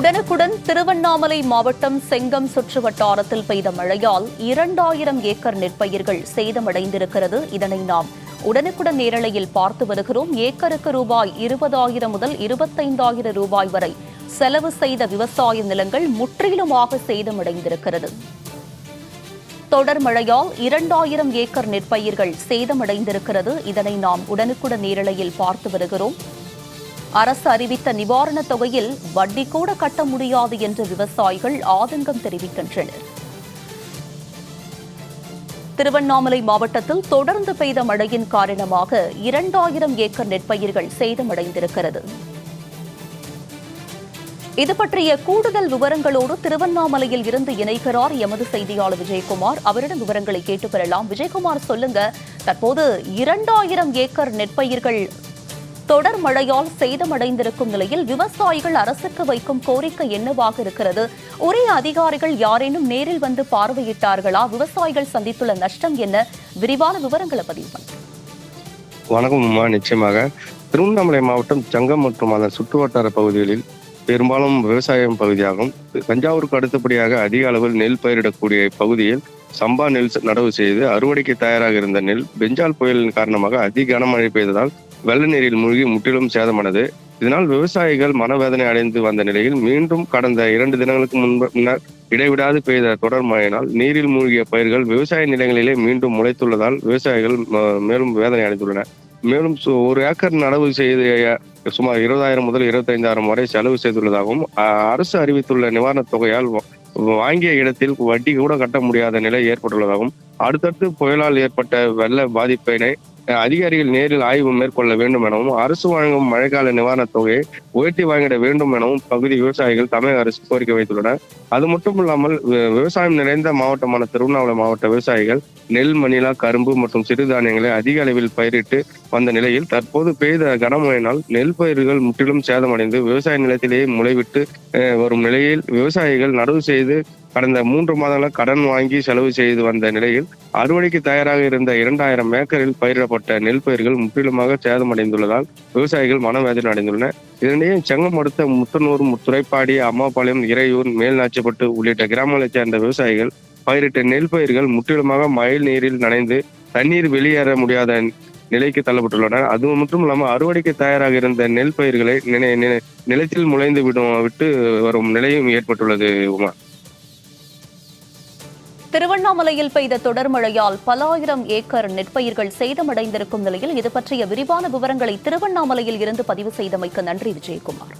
உடனுக்குடன் திருவண்ணாமலை மாவட்டம் செங்கம் சுற்று வட்டாரத்தில் பெய்த மழையால் இரண்டாயிரம் ஏக்கர் நெற்பயிர்கள் சேதமடைந்திருக்கிறது. இதனை நாம் உடனுக்குடன் நேரலையில் பார்த்து வருகிறோம். ஏக்கருக்கு ரூபாய் இருபதாயிரம் முதல் இருபத்தைந்தாயிரம் ரூபாய் வரை செலவு செய்த விவசாய நிலங்கள் முற்றிலுமாக சேதமடைந்திருக்கிறது. தொடர் மழையால் இரண்டாயிரம் ஏக்கர் நெற்பயிர்கள் சேதமடைந்திருக்கிறது. இதனை நாம் உடனுக்குடன் நேரலையில் பார்த்து வருகிறோம். அரசு அறிவித்த நிவாரணத் தொகையில் வட்டி கூட கட்ட முடியாது என்று விவசாயிகள் ஆதங்கம் தெரிவிக்கின்றனர். திருவண்ணாமலை மாவட்டத்தில் தொடர்ந்து பெய்த மழையின் காரணமாக இரண்டாயிரம் ஏக்கர் நெற்பயிர்கள் சேதமடைந்திருக்கிறது. இது பற்றிய கூடுதல் விவரங்களோடு திருவண்ணாமலையில் இருந்து இணைகிறார் எமது செய்தியாளர் விஜயகுமார். அவரிடம் விவரங்களை கேட்டு பெறலாம். விஜயகுமார் சொல்லுங்க. தற்போது இரண்டாயிரம் ஏக்கர் நெற்பயிர்கள் தொடர் மழையால் சேதமடைந்திருக்கும் நிலையில் விவசாயிகள் அரசுக்கு வைக்கும் கோரிக்கை என்னவாக இருக்கிறது? உரிய அதிகாரிகள் யாரேனும் நேரில் வந்து பார்வையிட்டார்களா? விவசாயிகள் சந்தித்துள்ள நஷ்டம் என்ன? விரிவான விவரங்களை பதிவு வணக்கம் நிச்சயமாக திருவண்ணாமலை மாவட்டம் சங்கம் மற்றும் அதன் சுற்றுவட்டார பகுதிகளில் பெரும்பாலும் விவசாயம் பகுதியாகும். தஞ்சாவூருக்கு அடுத்தபடியாக அதிக அளவில் நெல் பயிரிடக்கூடிய பகுதியில் சம்பா நெல் நடவு செய்து அறுவடைக்கு தயாராக இருந்த நெல் பெஞ்சால் புயலின் காரணமாக அதிக கனமழை பெய்ததால் வெள்ள நீரில் மூழ்கி முற்றிலும் சேதமானது. இதனால் விவசாயிகள் மனவேதனை அடைந்து வந்த நிலையில் மீண்டும் கடந்த இரண்டு தினங்களுக்கு முன்பு முன்னர் இடைவிடாது பெய்த தொடர் மழையினால் நீரில் மூழ்கிய பயிர்கள் விவசாய நிலங்களிலே மீண்டும் முளைத்துள்ளதால் விவசாயிகள் மேலும் வேதனை அடைந்துள்ளனர். மேலும் சு- ஒரு ஏக்கர் நடவு செய்த சுமார் இருபதாயிரம் முதல் இருபத்தைந்தாயிரம் வரை செலவு செய்துள்ளதாகவும் அரசு அறிவித்துள்ள நிவாரணத் தொகையால் வாங்கிய இடத்தில் வட்டி கூட கட்ட முடியாத நிலை ஏற்பட்டுள்ளதாகவும் அடுத்தடுத்து புயலால் ஏற்பட்ட வெள்ள பாதிப்பினை அதிகாரிகள் நேரில் ஆய்வு மேற்கொள்ள வேண்டும் எனவும் அரசு வழங்கும் மழைக்கால நிவாரணத் தொகையை உயர்த்தி வாங்கிட வேண்டும் எனவும் பகுதி விவசாயிகள் தமிழக அரசு கோரிக்கை வைத்துள்ளனர். அது மட்டும் இல்லாமல் விவசாயம் நிறைந்த மாவட்டமான திருவண்ணாமலை மாவட்ட விவசாயிகள் நெல் மணிலா கரும்பு மற்றும் சிறுதானியங்களை அதிக அளவில் பயிரிட்டு வந்த நிலையில் தற்போது பெய்த கனமழையினால் நெல் பயிர்கள் முற்றிலும் சேதமடைந்து விவசாய நிலத்திலேயே முளைவிட்டு அஹ், வரும் நிலையில் விவசாயிகள் நடவு செய்து கடந்த மூன்று மாதங்களாக கடன் வாங்கி செலவு செய்து வந்த நிலையில் அறுவடைக்கு தயாராக இருந்த இரண்டாயிரம் ஏக்கரில் பயிரிடப்பட்ட நெல் பயிர்கள் முற்றிலுமாக சேதமடைந்துள்ளதால் விவசாயிகள் மனவேதனை அடைந்துள்ளனர். இதனிடையே செங்கம் அடுத்த முத்தனூர் துறைப்பாடி அம்மாபாளையம் இறையூர் மேல்நாச்சிப்பட்டு உள்ளிட்ட கிராமங்களைச் சேர்ந்த விவசாயிகள் பயிரிட்ட நெல் பயிர்கள் முற்றிலுமாக மயில் நீரில் நனைந்து தண்ணீர் வெளியேற முடியாத நிலைக்கு தள்ளப்பட்டுள்ளன அது மட்டும் இல்லாமல் அறுவடைக்கு தயாராக இருந்த நெல் பயிர்களை நினை- நிலத்தில் முளைந்து விடும் விட்டு வரும் நிலையும் ஏற்பட்டுள்ளது உமா. திருவண்ணாமலையில் பெய்த தொடர் மழையால் பல ஆயிரம் ஏக்கர் நெற்பயிர்கள் சேதமடைந்திருக்கும் நிலையில் இது பற்றிய விரிவான விவரங்களை திருவண்ணாமலையில் இருந்து பதிவு செய்தமைக்கு நன்றி விஜயகுமார்.